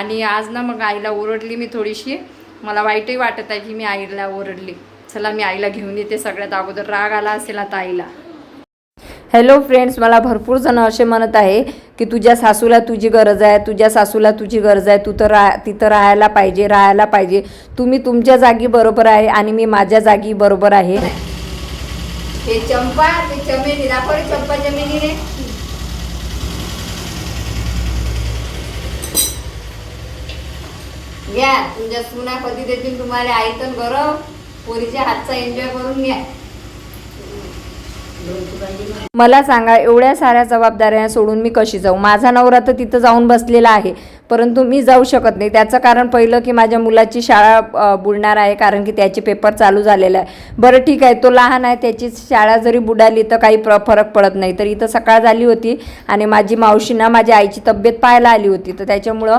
आणि आज ना मग आईला ओरडली मी थोडीशी. मला वाईटही वाटत आहे की मी आईला ओरडली. चला मी आईला घेऊन येते सगळ्यात अगोदर. राग आला असेल आता आईला. हॅलो फ्रेंड्स मला भरपूर जण असे म्हणत आहे की तुझ्या सासूला तुझी गरज आहे तुझ्या सासूला तुझी गरज आहे तू तर रा तिथं राहायला पाहिजे राहायला पाहिजे. तुम्ही तुमच्या जागी बरोबर आहे आणि मी माझ्या जागी बरोबर आहे. हे चंपा ते चमेली दाखव रे चंपा चमेली रे घ्या. तुमच्या सुना कधी देतील तुम्हाला आई तर बरं. पोरीच्या हातचा एन्जॉय करून घ्या. मला सांगा एवढ्या साऱ्या जबाबदाऱ्या सोडून मी कशी जाऊ? माझा नवरा तर तिथं जाऊन बसलेला आहे परंतु मी जाऊ शकत नाही. त्याचं कारण पहिलं की माझ्या मुलाची शाळा बुडणार आहे कारण की त्याचे पेपर चालू झालेला आहे. बरं ठीक आहे तो लहान आहे त्याची शाळा जरी बुडाली तर काही प्र फरक पडत नाही. तर इथं सकाळ झाली होती आणि माझी मावशींना माझ्या आईची तब्येत पाहायला आली होती. तर त्याच्यामुळं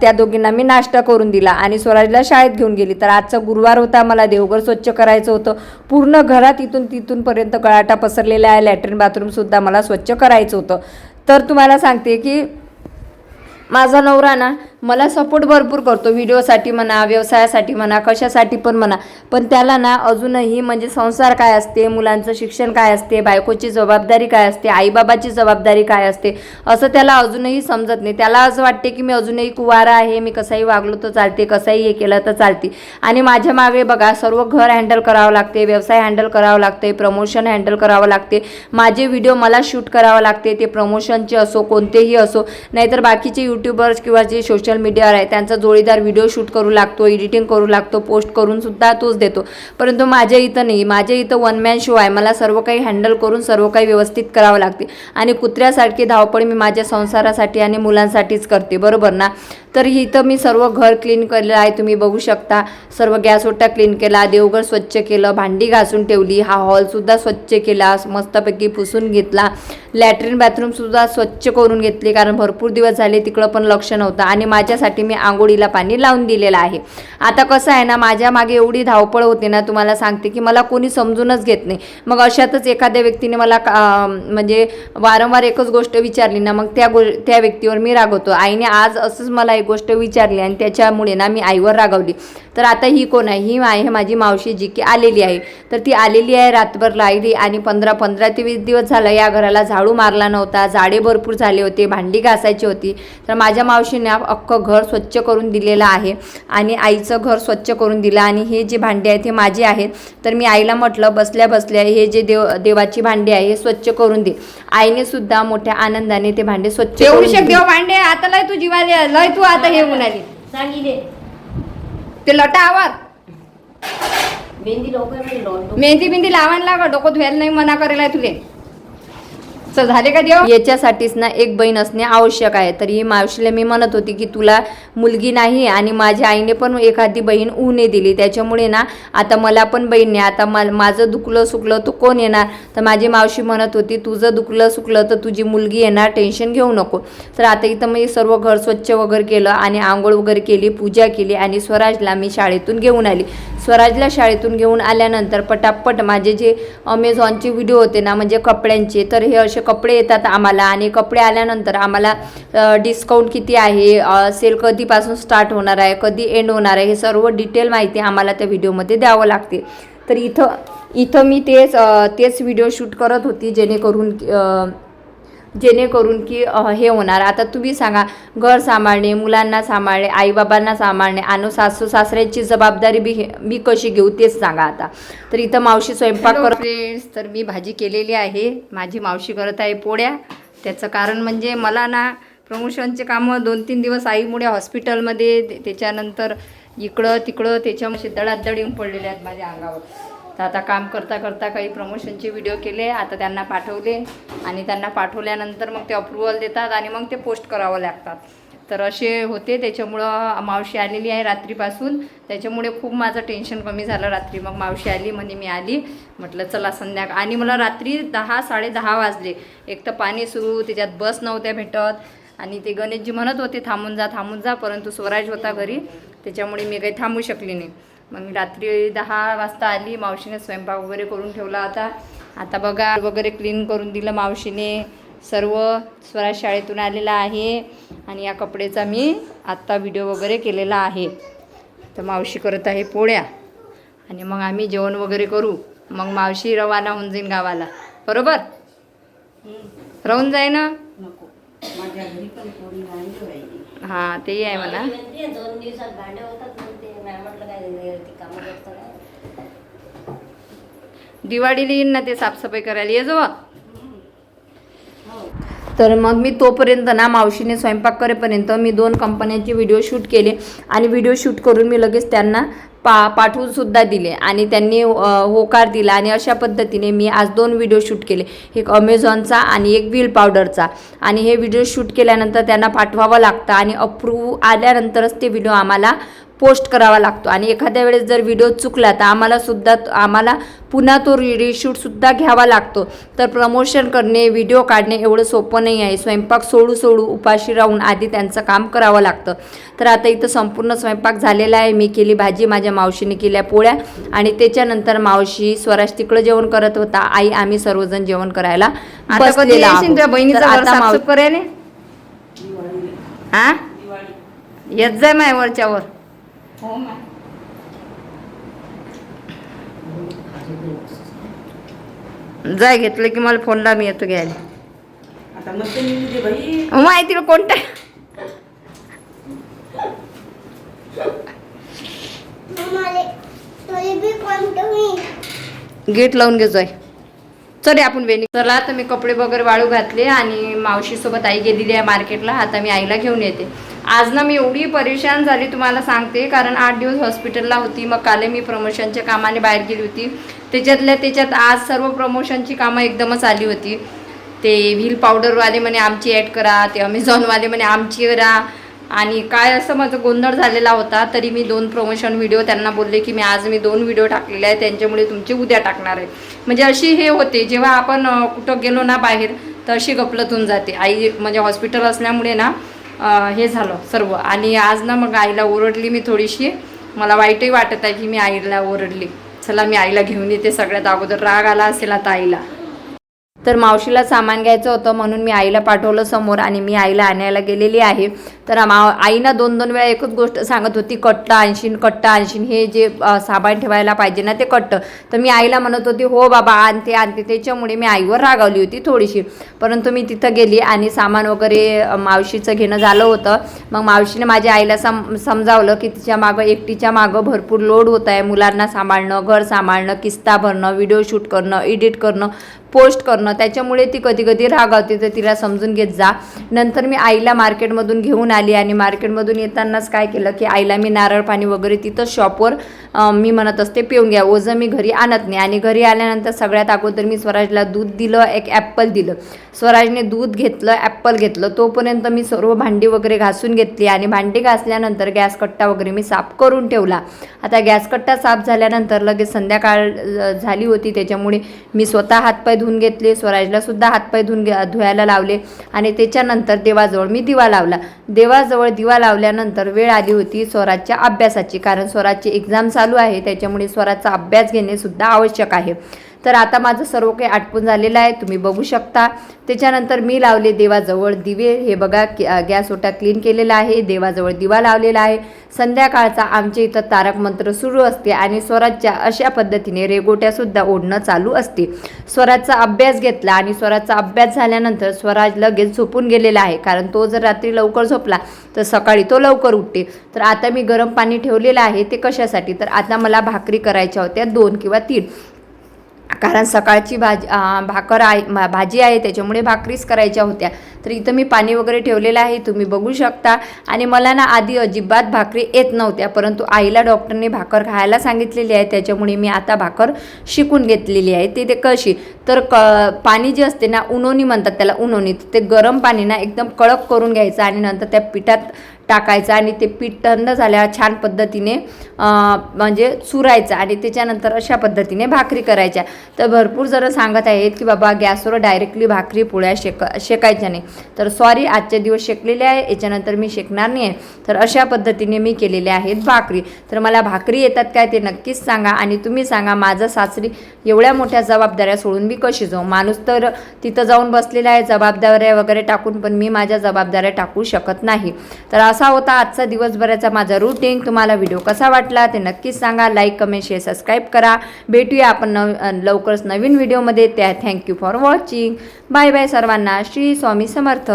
त्या दोघींना मी नाश्ता करून दिला आणि स्वराजला शाळेत घेऊन गेली. तर आजचा गुरुवार होता मला देवघर स्वच्छ करायचं होतं. पूर्ण घरात इथून तिथूनपर्यंत गळाटा पसरलेला आहे लॅटरिन बाथरूमसुद्धा मला स्वच्छ करायचं होतं. तर तुम्हाला सांगते की माझा नवरा ना मला सपोर्ट भरपूर करतो. व्हिडिओसाठी म्हणा व्यवसायासाठी म्हणा कशासाठी पण म्हणा. पण त्याला ना अजूनही म्हणजे संसार काय असते मुलांचं शिक्षण काय असते बायकोची जबाबदारी काय असते आईबाबाची जबाबदारी काय असते असं त्याला अजूनही समजत नाही. त्याला असं वाटते की मी अजूनही कुवारा आहे मी कसाही वागलो तर चालते कसाही हे केलं तर चालते. आणि माझ्या मागे बघा सर्व घर हँडल करावं लागते व्यवसाय हँडल करावं लागते प्रमोशन हँडल करावं लागते. माझे व्हिडिओ मला शूट करावं लागते ते प्रमोशनचे असो कोणतेही असो. नाहीतर बाकीचे यूट्यूबर्स किंवा जे सोशल मीडियावर आहे. त्यांचा जोडीदार व्हिडिओ शूट करू लागतो एडिटिंग करू लागतो पोस्ट करून सुद्धा तोच देतो. परंतु माझ्या इथं नाही. माझ्या इथं वन मॅन शो आहे. मला सर्व काही हँडल करून सर्व काही व्यवस्थित करावं लागते. आणि कुत्र्यासारखी धावपळ मी माझ्या संसारासाठी आणि मुलांसाठीच करते. बरोबर ना? तर इथं मी सर्व घर क्लीन केलेलं आहे. तुम्ही बघू शकता सर्व गॅस ओटा क्लीन केला देवघर स्वच्छ केलं भांडी घासून ठेवली हा हॉलसुद्धा स्वच्छ केला मस्तपैकी पुसून घेतला. लॅट्रिन बाथरूमसुद्धा स्वच्छ करून घेतली कारण भरपूर दिवस झाले तिकडं पण लक्ष नव्हतं आणि माझ्यासाठी मी आंघोळीला पाणी लावून दिलेलं आहे. आता कसं आहे ना माझ्या मागे एवढी धावपळ होते ना तुम्हाला सांगते की मला कोणी समजूनच घेत नाही. मग अशातच एखाद्या व्यक्तीने मला का- म्हणजे वारंवार एकच गोष्ट विचारली ना मग त्या गो त्या व्यक्तीवर मी रागवतो. आईने आज असंच मला एक गोष्ट विचारली आणि त्याच्यामुळे ना मी आईवर रागवली. तर आता ही कोण आहे? ही आहे माझी मावशी जी की आलेली आहे. तर ती आलेली आहे रातभर राहिली आणि पंधरा पंधरा ते वीस दिवस झालं या घराला झाडू मारला नव्हता. झाडे भरपूर झाले होते भांडी घासायची होती. तर माझ्या मावशीने अख्खं घर स्वच्छ करून दिलेलं आहे आणि आईचं घर स्वच्छ करून दिलं आणि हे जे भांडे आहेत हे माझे आहेत. तर मी आईला म्हटलं बसल्या बसल्या हे जे देव देवाची भांडी आहे हे स्वच्छ करून दे. आईने सुद्धा मोठ्या आनंदाने ते भांडे स्वच्छ करून दिले. देव भांडे. आता लय तू जीवाले लय तू आता हे सांगितले. ते लटा आवर मेहंदी लवकर नाही लावून मेहंदी बिंदी लावायला लागा डोकं धुवायला नाही मना करेल आहे तुले. चल झाले का देव? याच्यासाठीच ना एक बहीण असणे आवश्यक आहे. तर ही मावशीला मी म्हणत होती की तुला मुलगी नाही आणि माझ्या आईने पण एखादी बहीण ऊने दिली. त्याच्यामुळे ना आता मला पण बहीण नाही आता मा माझं दुखलं सुकलं तर कोण येणार? तर माझी मावशी म्हणत होती तुझं दुखलं सुकलं तर तुझी मुलगी येणार. टेन्शन घेऊ नको. तर आता इथं मी सर्व घर स्वच्छ वगैरे केलं आणि आंघोळ वगैरे केली पूजा केली आणि स्वराजला मी शाळेतून घेऊन आली. स्वराजला शाळेतून घेऊन आल्यानंतर पटापट माझे जे अमेझॉनचे व्हिडिओ होते ना म्हणजे कपड्यांचे तर हे असे कपडे येतात आम्हाला आणि कपडे आल्यानंतर आम्हाला डिस्काउंट किती आहे सेल कधीपासून स्टार्ट होणार आहे कधी एंड होणार आहे हे सर्व डिटेल माहिती आम्हाला त्या व्हिडिओमध्ये द्यावं लागते. तर इथं इथं मी तेच तेच व्हिडिओ शूट करत होती जेणेकरून जेणेकरून की हे होणार. आता तुम्ही सांगा घर सांभाळणे मुलांना सांभाळणे आईबाबांना सांभाळणे आणि सासू सासऱ्याची जबाबदारी बी मी कशी घेऊ तेच सांगा आता. तर इथं मावशी स्वयंपाक करत फ्रेंड्स तर मी भाजी केलेली आहे. माझी मावशी करत आहे पोळ्या. त्याचं कारण म्हणजे मला ना प्रमोशनचे कामं दोन तीन दिवस आईमुळे हॉस्पिटलमध्ये त्याच्यानंतर इकडं तिकडं त्याच्यामुळे दडादड येऊन पडलेले आहेत माझ्या अंगावर. तर आता काम करता करता काही प्रमोशनचे व्हिडिओ केले आता त्यांना पाठवले आणि त्यांना पाठवल्यानंतर मग ते अप्रुव्हल देतात आणि मग ते पोस्ट करावं लागतात. तर असे होते त्याच्यामुळं मावशी आलेली आहे रात्रीपासून. त्याच्यामुळे खूप माझं टेन्शन कमी झालं रात्री. मग मावशी आली म्हणे मी आली. म्हटलं चला संध्याकाळ आणि मला रात्री दहा साडेदहा वाजले. एक तर पाणी सुरू त्याच्यात बस नव्हत्या भेटत. आणि ते गणेशजी म्हणत होते थांबून जा थांबून जा परंतु स्वराज होता घरी. त्याच्यामुळे मी काही थांबू शकली नाही. मग मी रात्री दहा वाजता आली मावशीने स्वयंपाक वगैरे करून ठेवला होता. आता बघा वगैरे क्लीन करून दिलं मावशीने. सर्व स्वराज शाळेतून आलेला आहे आणि या कपडेचा मी आत्ता व्हिडिओ वगैरे केलेला आहे. तर मावशी करत आहे पोळ्या. आणि मग आम्ही जेवण वगैरे करू. मग मावशी रवाना होऊन जाईन गावाला. बरोबर? राहून जाई ना. नको. माझ्या घरी पण पोळी नाही राहिली. हां तेही आहे म्हणा. नाही म्हटलं काय ते कामं करतं काय? दिवाळीला येईन ना ते साफसफाई करायला. ये जो हो. तर मग मी तोपर्यंत ना मावशीने स्वयंपाक करेपर्यंत मी दोन कंपन्यांचे व्हिडिओ शूट केले आणि व्हिडिओ शूट करून मी लगेच त्यांना पा पाठवून सुद्धा दिले आणि त्यांनी होकार दिला आणि अशा पद्धतीने मी आज दोन व्हिडिओ शूट केले. एक अमेझॉनचा आणि एक व्हील पावडरचा आणि हे व्हिडिओ शूट केल्यानंतर त्यांना पाठवावं लागतं आणि अप्रूव्ह आल्यानंतरच ते व्हिडिओ आम्हाला पोस्ट करावा लागतो. आणि एखाद्या वेळेस जर व्हिडिओ चुकला तर आम्हाला सुद्धा आम्हाला पुन्हा तो रि रिशूटसुद्धा घ्यावा लागतो. तर प्रमोशन करणे व्हिडिओ काढणे एवढं सोपं नाही आहे. स्वयंपाक सोडू सोडू उपाशी राहून आधी त्यांचं काम करावं लागतं. तर आता इथं संपूर्ण स्वयंपाक झालेला आहे. मी केली भाजी माझ्या मावशीने केल्या पोळ्या आणि त्याच्यानंतर मावशी स्वराज तिकडं जेवण करत होता. आई आम्ही सर्वजण जेवण करायला बहिणीचं हा येत जाय माय वरच्यावर हो जाय घेतलं की मला फोनला मी येतो घ्यायला. आता बाई. माहिती कोणत्या? गेट लावून घे जाय. चल आपण वेणी चला तर मी कपडे वगैरे वाळू घातले आणि मावशीसोबत आई गेलेली आहे मार्केटला. आता मी आईला घेऊन येते. आज ना मी एवढी परेशान झाली तुम्हाला सांगते. कारण आठ दिवस हॉस्पिटलला होती मग काल मी प्रमोशनच्या कामाने बाहेर गेली होती. त्याच्यातल्या त्याच्यात आज सर्व प्रमोशनची कामं एकदमच आली होती. ते व्हील पावडरवाले म्हणे आमची ॲड करा. ते अमेझॉनवाले म्हणे आमची करा. आणि काय असं माझं गोंधळ झालेला होता तरी मी दोन प्रमोशन व्हिडिओ त्यांना बोलले की मी आज मी दोन व्हिडिओ टाकलेले आहे त्यांच्यामुळे तुमचे उद्या टाकणार आहे म्हणजे अशी हे होते जेव्हा आपण कुठं गेलो ना बाहेर तर अशी गपलत होऊन जाते. आई म्हणजे हॉस्पिटल असल्यामुळे ना हे झालं सर्व. आणि आज ना मग आईला ओरडली मी थोडीशी. मला वाईटही वाटत आहे की मी आईला ओरडली. चला मी आईला घेऊन येते. सगळ्यात अगोदर राग आला असेल आता आईला. तर मावशीला सामान घ्यायचं होतं म्हणून मी आईला पाठवलं समोर आणि मी आईला आणायला गेलेली आहे. तर माव आईनं दोन दोन वेळा एकच गोष्ट सांगत होती कट्ट आणशीन कट्ट आणशीन हे जे साबण सामान ठेवायला पाहिजे ना ते कट्ट. तर मी आईला म्हणत होती हो बाबा आणते आणते. त्याच्यामुळे मी आईवर रागावली होती थोडीशी. परंतु मी तिथं गेली आणि सामान वगैरे मावशीचं घेणं झालं होतं. मग मावशीने माझ्या आईला सम समजावलं की तिच्या मागं एकटीच्या मागं भरपूर लोड होत आहे. मुलांना सांभाळणं घर सांभाळणं किस्ता भरणं व्हिडिओ शूट करणं एडिट करणं पोस्ट करणं त्याच्यामुळे ती कधी कधी रागावते तर तिला समजून घेत जा. नंतर मी आईला मार्केटमधून घेऊन आली आणि मार्केटमधून येतानाच काय केलं की आईला मी नारळ पाणी वगैरे तिथं शॉपवर मी म्हणत असते पिऊन घ्या. ओझं मी घरी आणत नाही. आणि घरी आल्यानंतर सगळ्यात अगोदर मी स्वराजला दूध दिलं एक ॲप्पल दिलं. स्वराजने दूध घेतलं ॲप्पल घेतलं. तोपर्यंत मी सर्व भांडी वगैरे घासून घेतली आणि भांडी घासल्यानंतर गॅस कट्टा वगैरे मी साफ करून ठेवला. आता गॅस कट्टा साफ झाल्यानंतर लगेच संध्याकाळ झाली होती. त्याच्यामुळे मी स्वतः हातपाय धुवून घेतले स्वराजला सुद्धा हातपाय धुवून घ्या धुवायला लावले. आणि त्याच्यानंतर देवाजवळ मी दिवा लावला. देवाजवळ दिवा लावल्यानंतर वेळ आली होती स्वराजच्या अभ्यासाची. कारण स्वराजची एक्झाम चालू आहे त्याच्यामुळे स्वराजचा अभ्यास घेणे सुद्धा आवश्यक आहे. तर आता माझं सर्व काही आटपून झालेलं आहे. तुम्ही बघू शकता. त्याच्यानंतर मी लावले देवाजवळ दिवे. हे बघा गॅस ओटा क्लीन केलेला आहे. देवाजवळ दिवा लावलेला आहे. संध्याकाळचा आमच्या इथं तारक मंत्र सुरू असते आणि स्वराजच्या अशा पद्धतीने रेगोट्यासुद्धा ओढणं चालू असते. स्वराजचा अभ्यास घेतला आणि स्वराजचा अभ्यास झाल्यानंतर स्वराज लगेच झोपून गेलेला आहे. कारण तो जर रात्री लवकर झोपला तर सकाळी तो लवकर उठते. तर आता मी गरम पाणी ठेवलेलं आहे ते कशासाठी? तर आता मला भाकरी करायच्या होत्या दोन किंवा तीन. कारण सकाळची भाजी भाकर आहे भाजी आहे त्याच्यामुळे भाकरीच करायच्या होत्या. तर इथं मी पाणी वगैरे ठेवलेलं आहे तुम्ही बघू शकता. आणि मला ना आधी अजिबात भाकरी येत नव्हत्या परंतु आईला डॉक्टरने भाकर खायला सांगितलेली आहे त्याच्यामुळे मी आता भाकर शिकून घेतलेली आहे. ते ते कशी? तर क पाणी जे असते ना उनोनी म्हणतात त्याला उनोनी. ते गरम पाणी ना एकदम कडक करून घ्यायचं आणि नंतर त्या पिठात टाकायचं आणि ते पीठ थंड झाल्यावर छान पद्धतीने म्हणजे चुरायचं आणि त्याच्यानंतर अशा पद्धतीने भाकरी करायच्या. तर भरपूर जण सांगत आहेत की बाबा गॅसवर डायरेक्टली भाकरी पोळ्या शेक शेकायच्या नाही. तर सॉरी आजचे दिवस शेकलेले आहे याच्यानंतर मी शेकणार नाही आहे तर अशा पद्धतीने मी केलेले आहेत भाकरी. तर मला भाकरी येतात काय ते नक्कीच सांगा आणि तुम्ही सांगा माझं सासरी एवढ्या मोठ्या जबाबदाऱ्या सोडून मी कशी जाऊ? माणूस तर तिथं जाऊन बसलेला आहे जबाबदाऱ्या वगैरे टाकून पण मी माझ्या जबाबदाऱ्या टाकू शकत नाही. तर असा होता आजचा दिवसभराचा माझा रुटीन तुम्हाला व्हिडिओ कसा वाटला ते नक्कीच सांगा. लाईक कमेंट शेअर सबस्क्राईब करा. भेटूया आपण नव लवकरच नवीन व्हिडिओमध्ये त्या thank you for watching bye bye सर्वांना. श्री स्वामी समर्थ.